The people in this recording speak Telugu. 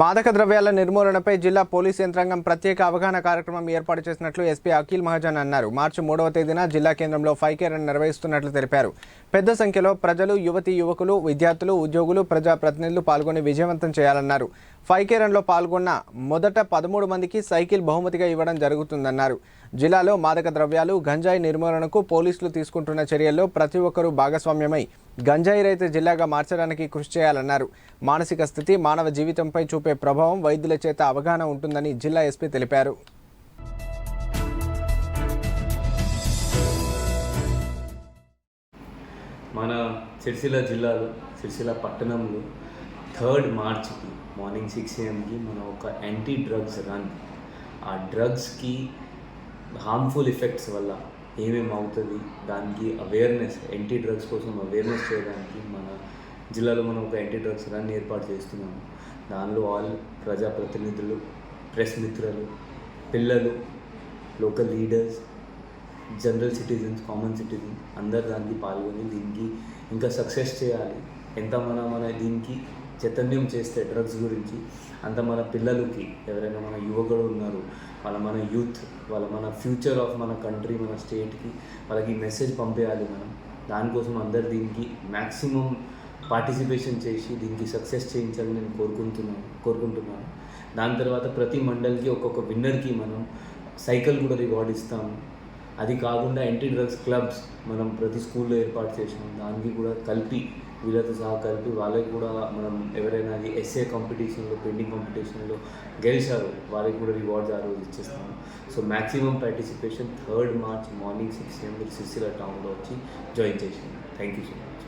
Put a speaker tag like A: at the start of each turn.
A: మాదక ద్రవ్యాల నిర్మూలనపై జిల్లా పోలీస్ యంత్రాంగం ప్రత్యేక అవగాహన కార్యక్రమం ఏర్పాటు చేసినట్లు ఎస్పీ అఖిల్ మహాజన్ అన్నారు. మార్చి మూడవ తేదీన జిల్లా కేంద్రంలో ఫైవ్ కేర్ నిర్వహిస్తున్నట్లు తెలిపారు. పెద్ద సంఖ్యలో ప్రజలు యువతి యువకులు విద్యార్థులు ఉద్యోగులు ప్రజాప్రతినిధులు పాల్గొని విజయవంతం చేయాలన్నారు. ఫైవ్ కేరన్లో పాల్గొన్న మొదట పదమూడు మందికి సైకిల్ బహుమతిగా ఇవ్వడం జరుగుతుందన్నారు. జిల్లాలో మాదక ద్రవ్యాలు గంజాయి నిర్మూలనకు పోలీసులు తీసుకుంటున్న చర్యల్లో ప్రతి ఒక్కరూ భాగస్వామ్యమై గంజాయి రైతు జిల్లాగా మార్చడానికి కృషి చేయాలన్నారు. మానసిక స్థితి మానవ జీవితంపై చూపే ప్రభావం వైద్యుల చేత అవగాహన ఉంటుందని జిల్లా ఎస్పీ తెలిపారు.
B: మన సిరిసిల్ల జిల్లాలో సిరిసిల్ల పట్టణంలో థర్డ్ మార్చ్కి మార్నింగ్ సిక్స్ ఏఎంకి మనం ఒక యాంటీ డ్రగ్స్ రన్. ఆ డ్రగ్స్కి హార్మ్ఫుల్ ఎఫెక్ట్స్ వల్ల ఏమేమి అవుతుంది? దానికి అవేర్నెస్ యాంటీ డ్రగ్స్ కోసం అవేర్నెస్ చేయడానికి మన జిల్లాలో మనం ఒక యాంటీ డ్రగ్స్ రన్ ఏర్పాటు చేస్తున్నాము. దానిలో ఆల్ ప్రజాప్రతినిధులు ప్రెస్ మిత్రులు పిల్లలు local leaders general citizens common citizen అందరు దానికి పాల్గొని దీనికి ఇంకా సక్సెస్ చేయాలి. ఎంత మన మన దీనికి చైతన్యం చేస్తే డ్రగ్స్ గురించి అంత మన పిల్లలకి ఎవరైనా మన యువకుడు ఉన్నారు వాళ్ళ మన యూత్ వాళ్ళ మన ఫ్యూచర్ ఆఫ్ మన కంట్రీ మన స్టేట్కి వాళ్ళకి మెసేజ్ పంపేయాలి మనం. దానికోసం అందరు దీనికి మ్యాక్సిమం పార్టిసిపేషన్ చేసి దీనికి సక్సెస్ చేయించాలని నేను కోరుకుంటున్నాను కోరుకుంటున్నాను. దాని తర్వాత ప్రతి మండల్కి ఒక్కొక్క విన్నర్కి మనం సైకిల్ కూడా రివార్డ్ ఇస్తాము. అది కాకుండా యాంటీ డ్రగ్స్ క్లబ్స్ మనం ప్రతి స్కూల్లో ఏర్పాటు చేసినాం. దానికి కూడా కలిపి వీళ్ళతో సహా కలిపి వాళ్ళకి కూడా మనం ఎవరైనా అది ఎస్ఏ కాంపిటీషన్లో పెయింటింగ్ కాంపిటీషన్లో గెలిచారు. వాళ్ళకి కూడా రివార్డ్స్ ఆ రోజు ఇచ్చేస్తాము so maximum participation third March morning six AM మీరు సిరిసిల్ల టౌన్లో వచ్చి జాయిన్ చేసింది థ్యాంక్ యూ సో మచ్